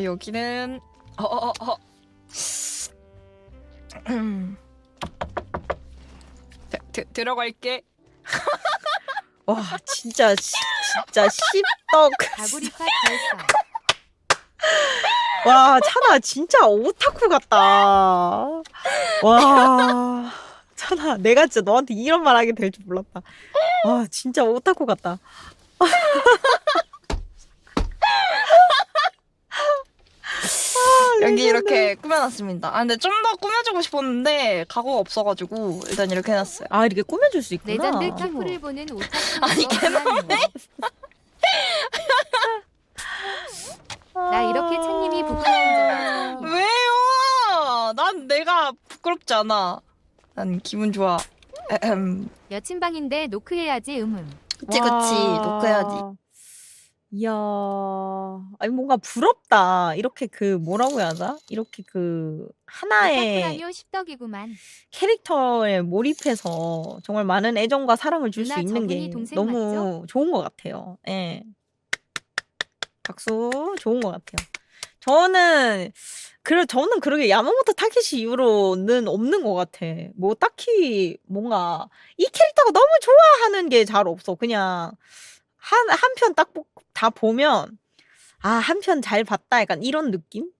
여기는 어어어 어. 음. 드, 드, 들어갈게. 와 진짜 시- 진짜 씹떡 와 찬아 진짜 오타쿠 같다 와 찬아 내가 진짜 너한테 이런 말 하게 될 줄 몰랐다 와 진짜 오타쿠 같다 여기 이렇게 꾸며놨습니다. 아 근데 좀 더 꾸며주고 싶었는데 가구가 없어가지고 일단 이렇게 해놨어요. 아 이렇게 꾸며줄 수 있구나 레전드 타쿠를 보는 오타쿠 아니, 개놈네. 나 이렇게 찬님이 부끄러운 왜요? 난 내가 부끄럽지 않아. 난 기분 좋아. 에헴. 여친방인데 노크해야지 음음 그치 그치 노크해야지. 이야 아니 뭔가 부럽다 이렇게 그 뭐라고 해야 하나 이렇게 그 하나의 오타쿠라뇨 십덕이구만 캐릭터에 몰입해서 정말 많은 애정과 사랑을 줄 수 누나, 있는 게 저분이 동생 너무 좋은 것 같아요. 예. 박수 좋은 것 같아요. 저는 그래 저는 그러게 야마모토 타케시 이후로는 없는 것 같아. 뭐 딱히 뭔가 이 캐릭터가 너무 좋아하는 게 잘 없어. 그냥 한 한 편 딱 다 보면 아 한 편 잘 봤다 약간 이런 느낌?